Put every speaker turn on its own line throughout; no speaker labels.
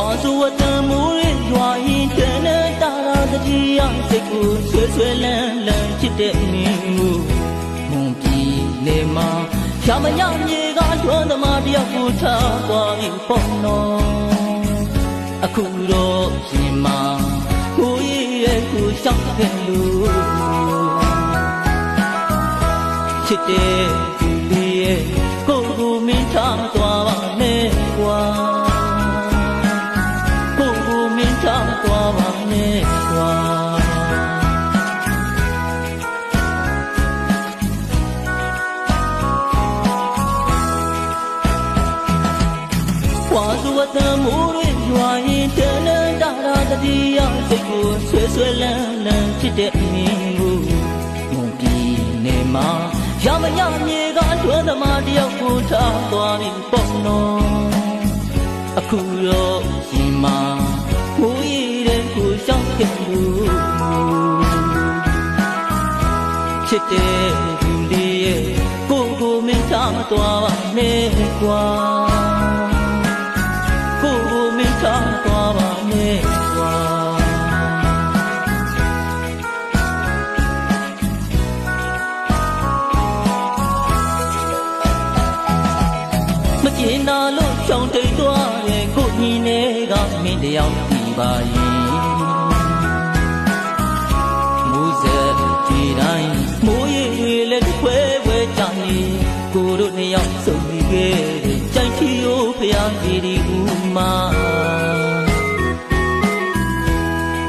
ွာဆိုဝတံမိုးရင်ရွာရင်တန်တဲ့တာရာတကြီးရစိတ်ကိုဆွဲဆွဲလန်းလန်းချစ်တဲ့မင်းကိုမုံပြည်လေမှာရမညမြေကကျွမ်းသမားတယောက်ကိုထားသွားပြီပေါ့နော်အခုတော့ရှင်မကိုရဲ့ရဲ့ကိုရှောက်ခဲ့လို့ချစ်တဲ့သူလေးရဲ့ ကွာသူဝတ္တမိုးရဲ့ရွာရင်တန်တန်တာတာတတိယစိတ်ကိုဆွဲဆွဲလန်းလန်းဖြစ်တဲ့အမင်းကိုမုန်ပြည်နေမှာရမရမြေကတွန်းသမားတယောက်ကိုထားသွားပြီပေါ့နော်အခုတော့ရှင်မမိုးရည်တဲ့ကိုရှောင်းခဲ့လို့ချစ်တဲ့သူလေးရဲ့ကိုကိုမင်းထားမသွားပါနဲ့ကွာကို ကျင်နာလို့ချောင်းတိတ်သွားတဲ့ကိုညီနဲ့ကမင်းတယောက်ဒီပါရင်မူဇက်ဒီတိုင်းမိုးရည်တွေလည်းတစ်ခွဲခွဲကြနေကိုတို့နှစ်ယောက်စုံပြီးခဲ့တဲ့ကြိုက်ချီကိုဖျားစီဒီဦးမာ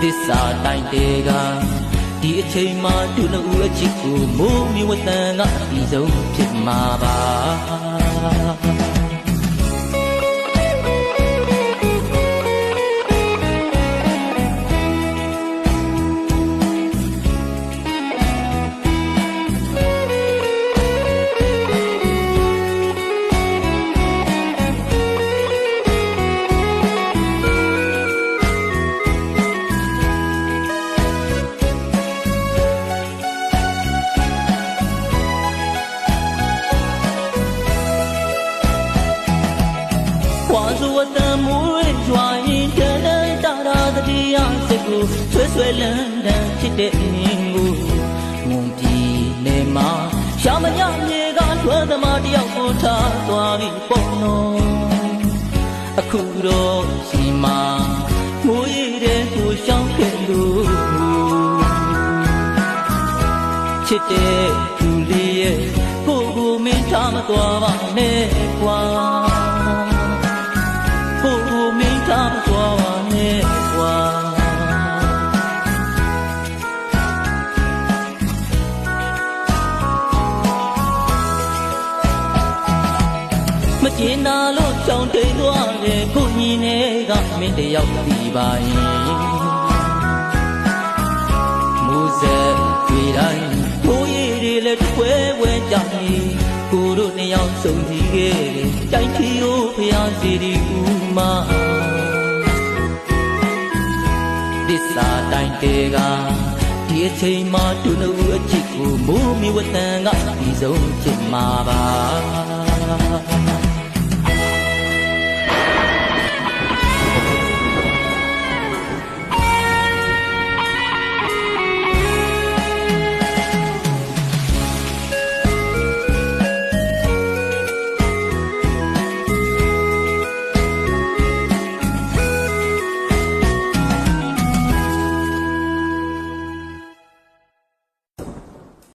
သစ္စာတိုင်းတေကဒီအချိန်မှသူတို့အချစ်ကိုမိုးမြဝတန်ကအပြီးဆုံးဖြစ်မှာပါ ကွာဆိုအတံမိုးရဲ့ကြွာရင်တန်တန်တာတာတတိယစိတ်ကိုဆွဲဆွဲလန်းလန်းဖြစ်တဲ့မင်းကိုမုံပြည်နေမှာရှာမညမြေကထွန်းသမားတယောက်ကိုထားသွားပြီပေါ့နော်အခုတော့ရှင်မမိုးရည်တဲ့ကိုရှောင်းခဲ့လို့ချစ်တဲ့သူလေးရဲ့ကိုကိုမင်းထားမသွားပါနဲ့ကွာကို ကျင်နာလို့ချောင်းတိတ်သွားတဲ့ကိုညီနဲ့ကမင်းတယောက်ဒီပါရင်မူဇက်တွေ့တိုင်းမိုးရည်တွေလည်းတစ်ခွဲဝဲကြနေကိုတို့နှစ်ယောက်စုံကြည့်ခဲ့တိုင်းချီကိုဖျားစီဒီဦးမဒစ္စာတိုင်းတေကဒီအချိန်မှသူတို့အချစ်ကိုမိုးမြဝတန်ကဒီဆုံးချစ်မှာပါ